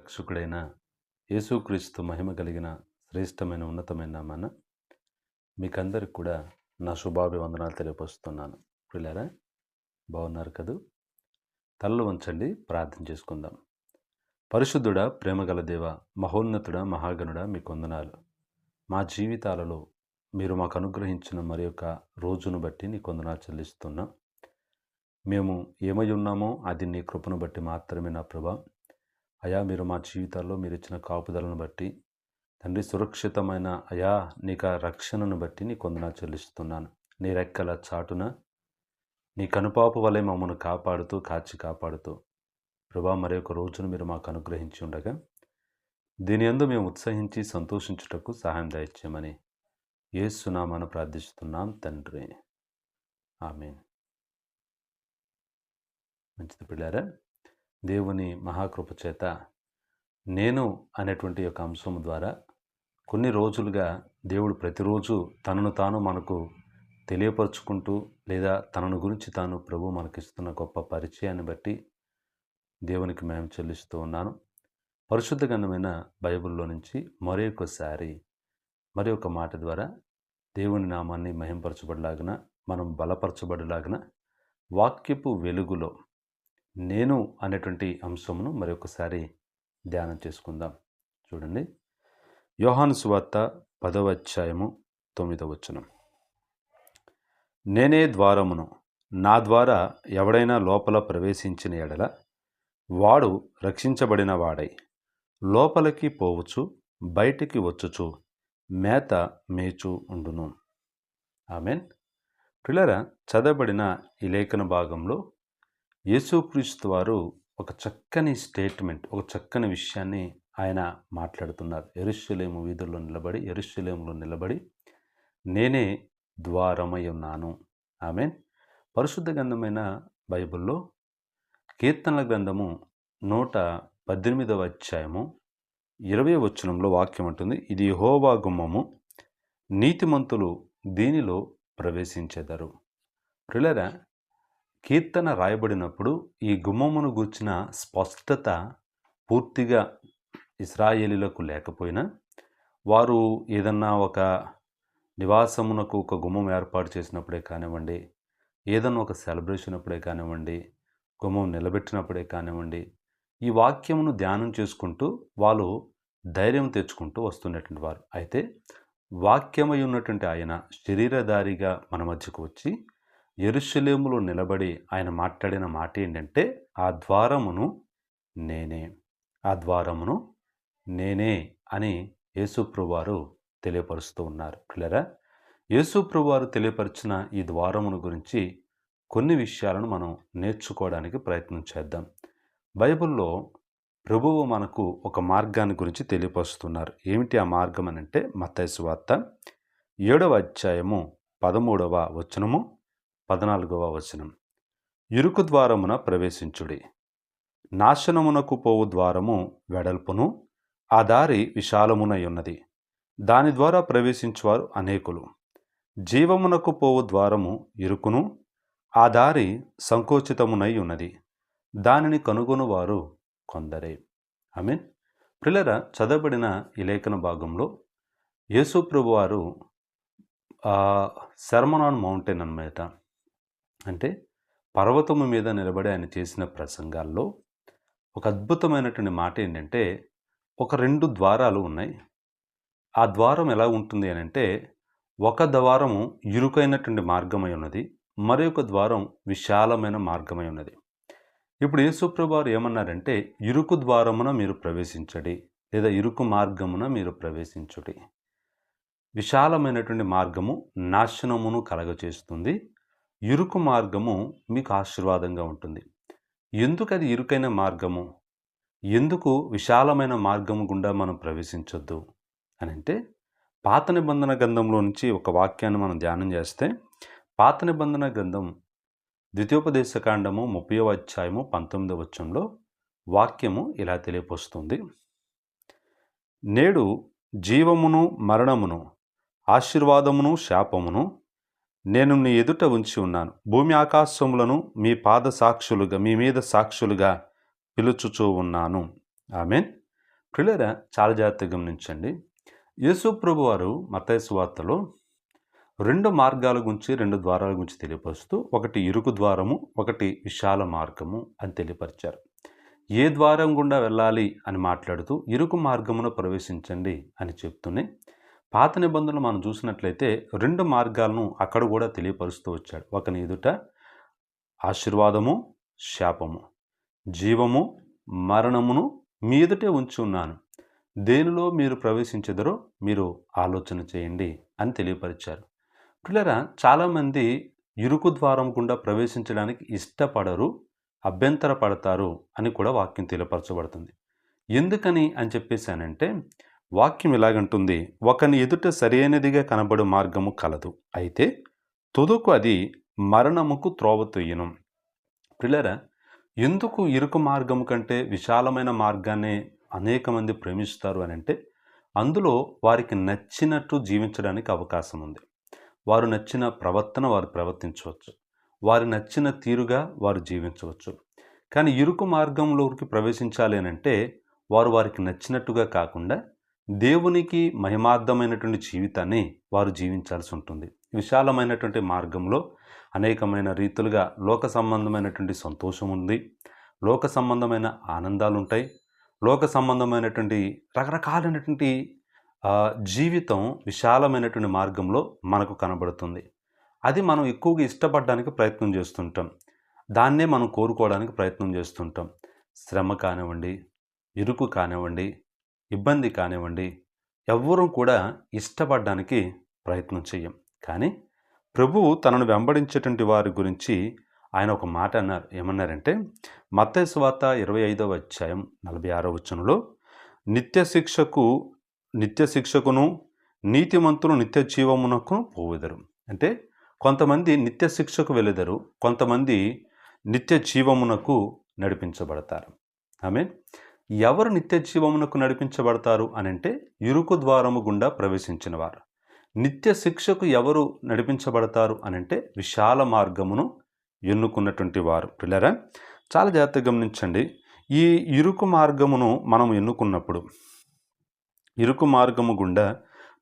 రక్షకుడైన యేసుక్రీస్తు మహిమ కలిగిన శ్రేష్టమైన ఉన్నతమైన నామాన మీకందరికి కూడా నా శుభాభివందనాలు తెలియపరుస్తున్నాను. పిల్లరా బాగున్నారు కదూ? తలలు వంచండి ప్రార్థన చేసుకుందాం. పరిశుద్ధుడ ప్రేమగల దేవ మహోన్నతుడ మహాగణుడ మీ కొందనాలు. మా జీవితాలలో మీరు మాకు అనుగ్రహించిన మరి యొక్క రోజును బట్టి నీ కొందనాలు చెల్లిస్తున్నాం. మేము ఏమై ఉన్నామో అది నీ కృపను బట్టి మాత్రమే నా ప్రభా. అయా మీరు మా జీవితాల్లో మీరు ఇచ్చిన కాపుదలను బట్టి తండ్రి సురక్షితమైన అయా నీకు ఆ రక్షణను బట్టి నీ కొందనా చెల్లిస్తున్నాను. నీ రెక్కల చాటున నీ కనుపాపు వలె మమ్మల్ని కాపాడుతూ కాచి కాపాడుతూ ప్రభా మరి ఒక రోజును మీరు మాకు అనుగ్రహించి ఉండగా దీని యందు మేము ఉత్సహించి సంతోషించుటకు సహాయం దయచేయమని ఏసునామాను ప్రార్థిస్తున్నాం తండ్రి. ఆమె మంచిది పిల్లారా? దేవుని మహాకృప చేత నేను అనేటువంటి యొక్క అంశం ద్వారా కొన్ని రోజులుగా దేవుడు ప్రతిరోజు తనను తాను మనకు తెలియపరుచుకుంటూ లేదా తనను గురించి తాను ప్రభు మనకిస్తున్న గొప్ప పరిచయాన్ని బట్టి దేవునికి మేము చెల్లిస్తూ ఉన్నాను. పరిశుద్ధ గణమైన బైబిల్లో నుంచి మరి ఒకసారి మరి ఒక మాట ద్వారా దేవుని నామాన్ని మహింపరచబడలాగిన మనం బలపరచబడలాగిన వాక్యపు వెలుగులో నేను అనేటువంటి అంశమును మరొకసారి ధ్యానం చేసుకుందాం. చూడండి. యోహాను సువార్త పదవ అధ్యాయము తొమ్మిదవ వచనం. నేనే ద్వారమును. నా ద్వారా ఎవడైనా లోపల ప్రవేశించిన ఎడల వాడు రక్షించబడిన వాడై లోపలికి పోవచ్చు బయటికి వచ్చుచు మేత మేచు ఉండును. ఆమెన్. పిల్లర చదవబడిన ఈ లేఖన భాగంలో యేసుక్రీస్తు వారు ఒక చక్కని స్టేట్మెంట్ ఒక చక్కని విషయాన్ని ఆయన మాట్లాడుతున్నారు. ఎరుషలేము వీధుల్లో నిలబడి ఎరుషలేములో నిలబడి నేనే ద్వారమై ఉన్నాను. ఆమె పరిశుద్ధ గ్రంథమైన బైబిల్లో కీర్తనల గ్రంథము నూట పద్దెనిమిదవ అధ్యాయము ఇరవై వచనంలో వాక్యం ఉంటుంది ఇది హోవా గుమ్మము నీతిమంతులు దీనిలో ప్రవేశించెదరు. ప్రిలరా కీర్తన రాయబడినప్పుడు ఈ గుమ్మమును గూర్చిన స్పష్టత పూర్తిగా ఇస్రాయేలీలకు లేకపోయినా వారు ఏదన్నా ఒక నివాసమునకు ఒక గుమ్మం ఏర్పాటు చేసినప్పుడే కానివ్వండి ఏదన్నా ఒక సెలబ్రేషన్ అప్పుడే కానివ్వండి గుమ్మం నిలబెట్టినప్పుడే కానివ్వండి ఈ వాక్యమును ధ్యానం చేసుకుంటూ వాళ్ళు ధైర్యం తెచ్చుకుంటూ వస్తున్నటువంటి వారు. అయితే వాక్యమై ఉన్నటువంటి ఆయన శరీరధారిగా మన మధ్యకు వచ్చి ఎరుషలేములో నిలబడి ఆయన మాట్లాడిన మాట ఏంటంటే ఆ ద్వారమును నేనే ఆ ద్వారమును నేనే అని యేసుప్రభువారు తెలియపరుస్తూ ఉన్నారు. పిల్లరా యేసుప్రభువారు తెలియపరిచిన ఈ ద్వారమును గురించి కొన్ని విషయాలను మనం నేర్చుకోవడానికి ప్రయత్నం చేద్దాం. బైబిల్లో ప్రభువు మనకు ఒక మార్గాన్ని గురించి తెలియపరుస్తున్నారు. ఏమిటి ఆ మార్గం అని అంటే మత్తైసు వార్త ఏడవ అధ్యాయము పదమూడవ వచనము పద్నాలుగవ వచనం. ఇరుకు ద్వారమున ప్రవేశించుడి. నాశనమునకు పోవు ద్వారము వెడల్పును ఆ దారి విశాలమునై ఉన్నది దాని ద్వారా ప్రవేశించువారు అనేకులు. జీవమునకు పోవు ద్వారము ఇరుకును ఆ దారి సంకోచితమునై ఉన్నది దానిని కనుగొనువారు కొందరే. ఐ మీన్ పిల్లర చదవబడిన ఈ లేఖన భాగంలో యేసుప్రభు వారు శర్మన్ మౌంటైన్ అనమాట అంటే పర్వతము మీద నిలబడి ఆయన చేసిన ప్రసంగాల్లో ఒక అద్భుతమైనటువంటి మాట ఏంటంటే ఒక రెండు ద్వారాలు ఉన్నాయి. ఆ ద్వారం ఎలా ఉంటుంది అని అంటే ఒక ద్వారము ఇరుకైనటువంటి మార్గమై ఉన్నది మరొక ద్వారం విశాలమైన మార్గమై ఉన్నది. ఇప్పుడు యేసుప్రభువారు ఏమన్నారంటే ఇరుకు ద్వారమున మీరు ప్రవేశించడి లేదా ఇరుకు మార్గమున మీరు ప్రవేశించుడి. విశాలమైనటువంటి మార్గము నాశనమును కలగచేస్తుంది ఇరుకు మార్గము మీకు ఆశీర్వాదంగా ఉంటుంది. ఎందుకు అది ఇరుకైన మార్గము? ఎందుకు విశాలమైన మార్గము గుండా మనం ప్రవేశించొద్దు? అని అంటే పాత నిబంధన గ్రంథంలో నుంచి ఒక వాక్యాన్ని మనం ధ్యానం చేస్తే పాత నిబంధన గ్రంథం ద్వితీయోపదేశకాండము ముప్పై అధ్యాయము పంతొమ్మిదవ వచ్చంలో వాక్యము ఇలా తెలియపోస్తుంది నేడు జీవమును మరణమును ఆశీర్వాదమును శాపమును నేను నీ ఎదుట ఉంచి ఉన్నాను. భూమి ఆకాశములను మీ పాద సాక్షులుగా మీ మీద సాక్షులుగా పిలుచుచూ ఉన్నాను. ఆమె పిల్లరా చాలా జాగ్రత్తగా గమనించండి. యేసు ప్రభు వారు మతైసు వార్తలో రెండు మార్గాల గురించి రెండు ద్వారాల గురించి తెలియపరుస్తూ ఒకటి ఇరుకు ద్వారము ఒకటి విశాల మార్గము అని తెలియపరిచారు. ఏ ద్వారం గుండా వెళ్ళాలి అని మాట్లాడుతూ ఇరుకు మార్గమును ప్రవేశించండి అని చెప్తూనే పాత నిబంధనలు మనం చూసినట్లయితే రెండు మార్గాలను అక్కడ కూడా తెలియపరుస్తూ వచ్చాడు. ఒకని ఎదుట ఆశీర్వాదము శాపము. జీవము మరణమును మీ ఎదుటే ఉంచి ఉన్నాను. దేనిలో మీరు ప్రవేశించదరో మీరు ఆలోచన చేయండి అని తెలియపరిచారు. పిల్లరా చాలామంది ఇరుకు ద్వారం గుండా ప్రవేశించడానికి ఇష్టపడరు అభ్యంతర పడతారు అని కూడా వాక్యం తెలియపరచబడుతుంది. ఎందుకని అని చెప్పేసానంటే వాక్యం ఇలాగంటుంది ఒకని ఎదుట సరైనదిగా కనబడు మార్గము కలదు. అయితే తుదుకు అది మరణముకు త్రోవ తొయ్యను. పిల్లరా ఎందుకు ఇరుకు మార్గము కంటే విశాలమైన మార్గాన్ని అనేక మంది ప్రేమిస్తారు అని అంటే అందులో వారికి నచ్చినట్టు జీవించడానికి అవకాశం ఉంది. వారు నచ్చిన ప్రవర్తన వారు ప్రవర్తించవచ్చు. వారి నచ్చిన తీరుగా వారు జీవించవచ్చు. కానీ ఇరుకు మార్గంలోకి ప్రవేశించాలి అని అంటే వారు వారికి నచ్చినట్టుగా కాకుండా దేవునికి మహిమార్థమైనటువంటి జీవితాన్ని వారు జీవించాల్సి ఉంటుంది. విశాలమైనటువంటి మార్గంలో అనేకమైన రీతులుగా లోక సంబంధమైనటువంటి సంతోషం ఉంది. లోక సంబంధమైన ఆనందాలు ఉంటాయి లోక సంబంధమైనటువంటి రకరకాలైనటువంటి జీవితం విశాలమైనటువంటి మార్గంలో మనకు కనబడుతుంది. అది మనం ఎక్కువగా ఇష్టపడడానికి ప్రయత్నం చేస్తుంటాం. దాన్నే మనం కోరుకోవడానికి ప్రయత్నం చేస్తుంటాం. శ్రమ కానివ్వండి ఇరుకు కానివ్వండి ఇబ్బంది కానివ్వండి ఎవ్వరూ కూడా ఇష్టపడడానికి ప్రయత్నం చేయం కానీ ప్రభువు తనను వెంబడించేటువంటి వారి గురించి ఆయన ఒక మాట అన్నారు. ఏమన్నారంటే మత్తేశ్వాత ఇరవై ఐదవ అధ్యాయం నలభై ఆరో వచనంలో నిత్య శిక్షకు నిత్య శిక్షకును నీతిమంతులు నిత్య జీవమునకు పోవెదరు. అంటే కొంతమంది నిత్య శిక్షకు వెళ్ళెదరు కొంతమంది నిత్య జీవమునకు నడిపించబడతారు. ఆమె ఎవరు నిత్య జీవమునకు నడిపించబడతారు అని అంటే ఇరుకు ద్వారము గుండా ప్రవేశించిన వారు నిత్య శిక్షకు ఎవరు నడిపించబడతారు అనంటే విశాల మార్గమును ఎన్నుకున్నటువంటి వారు. పిల్లరా చాలా జాగ్రత్తగా గమనించండి. ఈ ఇరుకు మార్గమును మనం ఎన్నుకున్నప్పుడు ఇరుకు మార్గము గుండా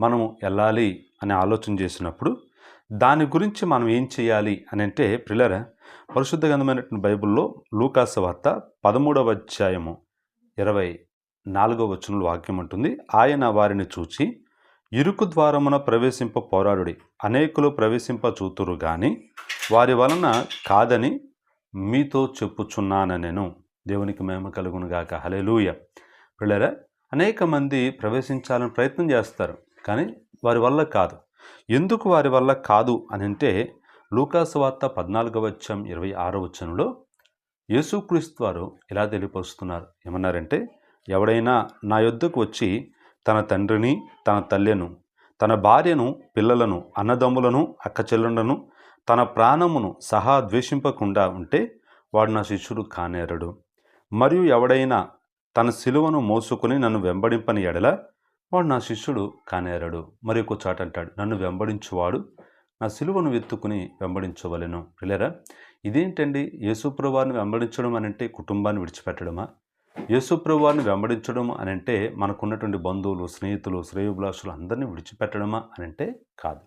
మనము వెళ్ళాలి అని ఆలోచన చేసినప్పుడు దాని గురించి మనం ఏం చేయాలి అని అంటే పిల్లరా పరిశుద్ధ గంధమైనటువంటి బైబిల్లో లూకాస వార్త పదమూడవ అధ్యాయము ఇరవై నాలుగో వచనంలో వాక్యం ఉంటుంది ఆయన వారిని చూచి ఇరుకు ద్వారమున ప్రవేశింప పోరాడుడి. అనేకులు ప్రవేశింప చూతురు గాని వారి వలన కాదని మీతో చెప్పుచున్నాను నేను దేవునికి మేము కలుగునుగాక హలెలూయ పిల్లరా అనేక మంది ప్రవేశించాలని ప్రయత్నం చేస్తారు కానీ వారి వల్ల కాదు. ఎందుకు వారి వల్ల కాదు అని అంటే లూకాసు వార్త పద్నాలుగవ వచ్చం ఇరవై ఆరో వచ్చంలో యేసుక్రీస్తు వారు ఇలా తెలియపరుస్తున్నారు? ఏమన్నారంటే ఎవడైనా నా యొద్దకు వచ్చి తన తండ్రిని తన తల్లిను తన భార్యను పిల్లలను అన్నదమ్ములను అక్కచెల్లుండను తన ప్రాణమును సహా ద్వేషింపకుండా ఉంటే వాడు నా శిష్యుడు కానేరడు. మరియు ఎవడైనా తన సిలువను మోసుకుని నన్ను వెంబడింపని ఎడల వాడు నా శిష్యుడు కానేరడు. మరి ఒక చాట అంటాడు నన్ను వెంబడించువాడు నా సిలువను ఎత్తుకుని వెంబడించవలెను. పిల్లరా ఇదేంటండి? యేసుప్రభువారిని వెంబడించడం అనంటే కుటుంబాన్ని విడిచిపెట్టడమా? యేసుప్రభువారిని వెంబడించడం అని అంటే మనకున్నటువంటి బంధువులు స్నేహితులు శ్రేయోభిలాషులు అందరినీ విడిచిపెట్టడమా అని అంటే కాదు.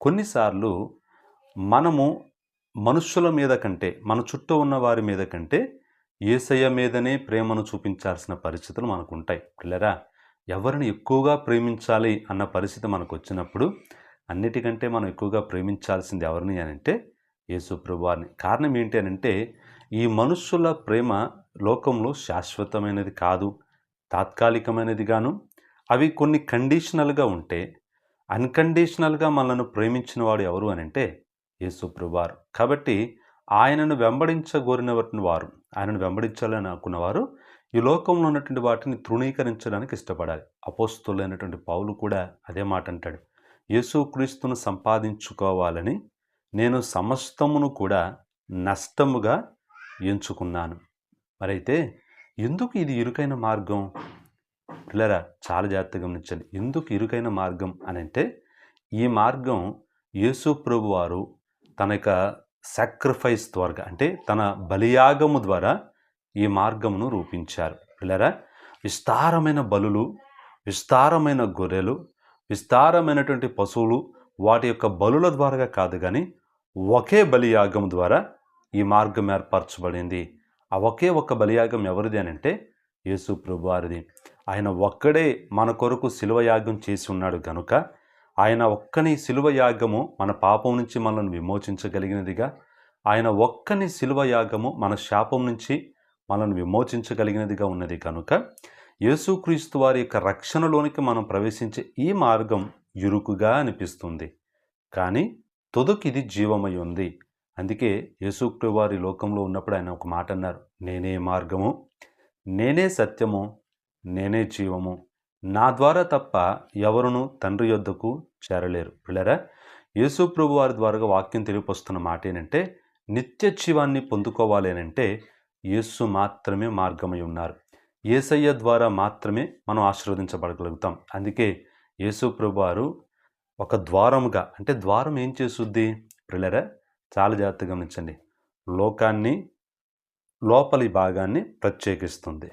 కొన్నిసార్లు మనము మనుషుల మీద కంటే మన చుట్టూ ఉన్న వారి మీద కంటే ఏసయ్య మీదనే ప్రేమను చూపించాల్సిన పరిస్థితులు మనకు ఉంటాయి పిల్లరా ఎవరిని ఎక్కువగా ప్రేమించాలి అన్న పరిస్థితి మనకు వచ్చినప్పుడు అన్నిటికంటే మనం ఎక్కువగా ప్రేమించాల్సింది ఎవరిని అని అంటే యేసు ప్రభువారిని. కారణం ఏంటి అని అంటే ఈ మనుషుల ప్రేమ లోకంలో శాశ్వతమైనది కాదు తాత్కాలికమైనది గాను. అవి కొన్ని కండిషనల్గా ఉంటే అన్కండిషనల్గా మనల్ని ప్రేమించిన వాడు ఎవరు అని అంటే యేసు ప్రభువారు. కాబట్టి ఆయనను వెంబడించగోరినటువంటి వారు ఆయనను వెంబడించాలని అనుకున్నవారు ఈ లోకంలో ఉన్నటువంటి వాటిని తృణీకరించడానికి ఇష్టపడాలి. అపోస్తులైనటువంటి పౌలు కూడా అదే మాట అంటాడు. యేసుక్రీస్తును సంపాదించుకోవాలని నేను సమస్తమును కూడా నష్టముగా ఎంచుకున్నాను. మరైతే ఎందుకు ఇది ఇరుకైన మార్గం? పిల్లరా చాలా జాగ్రత్తగా గమనించండి. ఎందుకు ఇరుకైన మార్గం అని అంటే ఈ మార్గం యేసు ప్రభు వారు తన యొక్క సాక్రిఫైస్ ద్వారా అంటే తన బలియాగము ద్వారా ఈ మార్గమును రూపించారు. పిల్లరా విస్తారమైన బలులు విస్తారమైన గొర్రెలు విస్తారమైనటువంటి పశువులు వాటి యొక్క బలుల ద్వారా కాదు కానీ ఒకే బలియాగం ద్వారా ఈ మార్గం ఏర్పరచబడింది. ఆ ఒకే ఒక్క బలియాగం ఎవరిది అని అంటే యేసు ప్రభువారిది. ఆయన ఒక్కడే మన కొరకు శిలువ యాగం చేసి ఉన్నాడు గనుక ఆయన ఒక్కని శిలువ యాగము మన పాపం నుంచి మనల్ని విమోచించగలిగినదిగా ఆయన ఒక్కని శిలువ యాగము మన శాపం నుంచి మనల్ని విమోచించగలిగినదిగా ఉన్నది కనుక యేసుక్రీస్తు వారి యొక్క రక్షణలోనికి మనం ప్రవేశించే ఈ మార్గం ఇరుకుగా అనిపిస్తుంది. కానీ తుదకిది జీవమై ఉంది. అందుకే యేసుక్రీ వారి లోకంలో ఉన్నప్పుడు ఆయన ఒక మాట అన్నారు నేనే మార్గము నేనే సత్యము నేనే జీవము. నా ద్వారా తప్ప ఎవరును తండ్రి యొద్దకు చేరలేరు. పిల్లరా యేసు ప్రభు వారి ద్వారా వాక్యం తెలియపొస్తున్న మాట ఏంటంటే నిత్య జీవాన్ని పొందుకోవాలి అంటే యేసు మాత్రమే మార్గమై ఉన్నారు. ఏసయ్య ద్వారా మాత్రమే మనం ఆశీర్వదించబడగలుగుతాం. అందుకే యేసు ప్రభువారు ఒక ద్వారముగా అంటే ద్వారం ఏం చేస్తుంది? పిల్లరా చాలా జాగ్రత్తగా గమనించండి. లోకాన్ని లోపలి భాగాన్ని ప్రత్యేకిస్తుంది.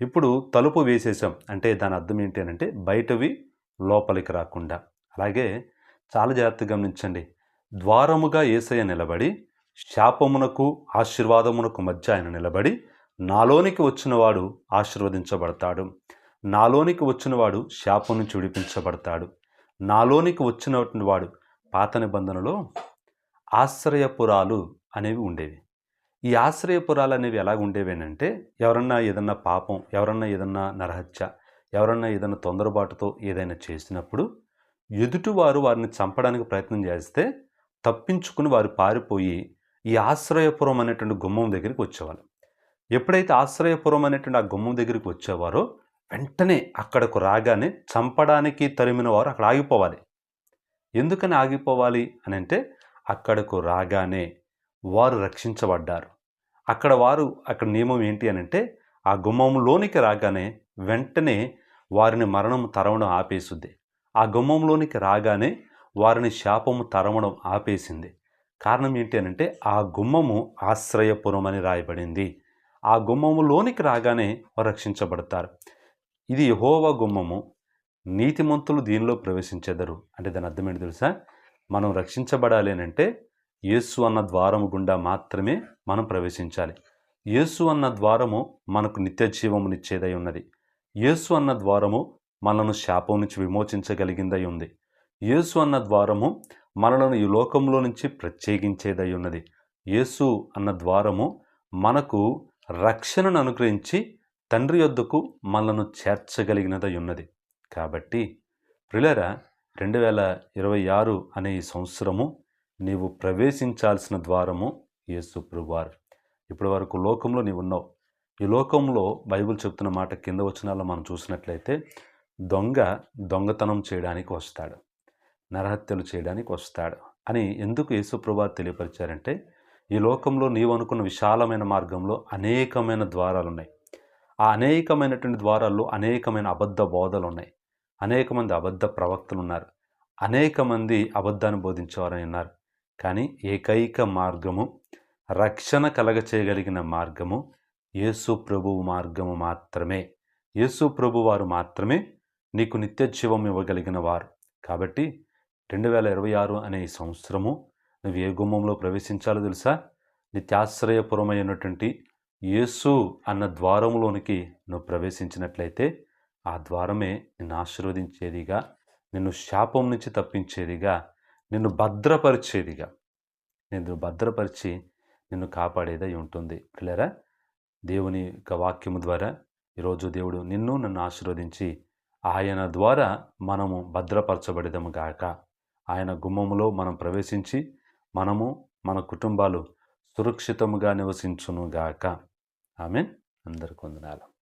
ఇప్పుడు తలుపు వేసేసాం అంటే దాని అర్థం ఏంటి అని అంటే బయటవి లోపలికి రాకుండా. అలాగే చాలా జాగ్రత్తగా గమనించండి. ద్వారముగా ఏసయ్య నిలబడి శాపమునకు ఆశీర్వాదమునకు మధ్య ఆయన నిలబడి నాలోనికి వచ్చినవాడు ఆశీర్వదించబడతాడు. నాలోనికి వచ్చినవాడు శాపం నుంచి విడిపించబడతాడు నాలోనికి వచ్చినటువంటి వాడు పాత నిబంధనలో ఆశ్రయపురాలు అనేవి ఉండేవి. ఈ ఆశ్రయపురాలు అనేవి ఎలా ఉండేవేనంటే ఎవరన్నా ఏదన్నా పాపం ఎవరన్నా ఏదన్నా నరహత్య ఎవరన్నా ఏదన్నా తొందరపాటుతో ఏదైనా చేసినప్పుడు ఎదుటివారు వారిని చంపడానికి ప్రయత్నం చేస్తే తప్పించుకుని వారు పారిపోయి ఈ ఆశ్రయపురం అనేటువంటి గుమ్మం దగ్గరికి వచ్చేవాళ్ళు. ఎప్పుడైతే ఆశ్రయపురం అనేటువంటి ఆ గుమ్మం దగ్గరికి వచ్చేవారో వెంటనే అక్కడకు రాగానే చంపడానికి తరిమిన వారు అక్కడ ఆగిపోవాలి. ఎందుకని ఆగిపోవాలి అని అంటే అక్కడకు రాగానే వారు రక్షించబడ్డారు. అక్కడ వారు అక్కడ నియమం ఏంటి అని అంటే ఆ గుమ్మంలోనికి రాగానే వెంటనే వారిని మరణం తరవడం ఆపేసుద్ది ఆ గుమ్మంలోనికి రాగానే వారిని శాపము తరవడం ఆపేసింది. కారణం ఏంటి అని అంటే ఆ గుమ్మము ఆశ్రయపురం అని రాయబడింది. ఆ గుమ్మములోనికి రాగానే వారు రక్షించబడతారు. ఇది యహోవా గుమ్మము. నీతిమంతులు దీనిలో ప్రవేశించెదరు. అంటే దాని అర్థం ఏంటి తెలుసా? మనం రక్షించబడాలి అని అంటే యేసు అన్న ద్వారము గుండా మాత్రమే మనం ప్రవేశించాలి. యేసు అన్న ద్వారము మనకు నిత్య జీవమునిచ్చేదై ఉన్నది. యేసు అన్న ద్వారము మనను శాపం నుంచి విమోచించగలిగిందై ఉంది. యేసు అన్న ద్వారము మనలను ఈ లోకంలో నుంచి ప్రత్యేకించేదై ఉన్నది. యేసు అన్న ద్వారము మనకు రక్షణను అనుగ్రహించి తండ్రి యొద్దకు మనలను చేర్చగలిగినదై ఉన్నది కాబట్టి ప్రిలరా రెండు వేల ఇరవై ఆరు అనే ఈ సంవత్సరము నీవు ప్రవేశించాల్సిన ద్వారము యేసు ప్రభువారు ఇప్పటి వరకు లోకంలో నీవు ఉన్నావు. ఈ లోకంలో బైబిల్ చెప్తున్న మాట కింద వచనాల్లో మనం చూసినట్లయితే దొంగ దొంగతనం చేయడానికి వస్తాడు. నరహత్యలు చేయడానికి వస్తాడు అని ఎందుకు యేసు ప్రభువారు తెలియపరిచారంటే ఈ లోకంలో నీవు అనుకున్న విశాలమైన మార్గంలో అనేకమైన ద్వారాలు ఉన్నాయి ఆ అనేకమైనటువంటి ద్వారాల్లో అనేకమైన అబద్ధ బోధలు ఉన్నాయి అనేక మంది అబద్ధ ప్రవక్తలు ఉన్నారు అనేక మంది అబద్ధాన్ని బోధించేవారని ఉన్నారు కానీ ఏకైక మార్గము రక్షణ కలగ చేయగలిగిన మార్గము యేసు ప్రభువు మార్గము మాత్రమే. యేసు ప్రభు వారు మాత్రమే నీకు నిత్య జీవం ఇవ్వగలిగిన వారు. కాబట్టి రెండు వేల ఇరవై ఆరు అనే సంవత్సరము నువ్వు ఏ గుమ్మంలో ప్రవేశించాలో తెలుసా? నిత్యాశ్రయపురమైనటువంటి యేసు అన్న ద్వారంలోనికి నువ్వు ప్రవేశించినట్లయితే ఆ ద్వారమే నిన్ను ఆశీర్వదించేదిగా నిన్ను శాపం నుంచి తప్పించేదిగా నిన్ను భద్రపరిచేదిగా నిన్ను భద్రపరిచి నిన్ను కాపాడేదై ఉంటుంది. పిల్లరా దేవుని యొక్క వాక్యము ద్వారా ఈరోజు దేవుడు నిన్ను నన్ను ఆశీర్వదించి ఆయన ద్వారా మనము భద్రపరచబడదము గాక. ఆయన గుమ్మములో మనం ప్రవేశించి మనము మన కుటుంబాలు సురక్షితముగా నివసించును గాక ఆమె అందరికి వందనాలు.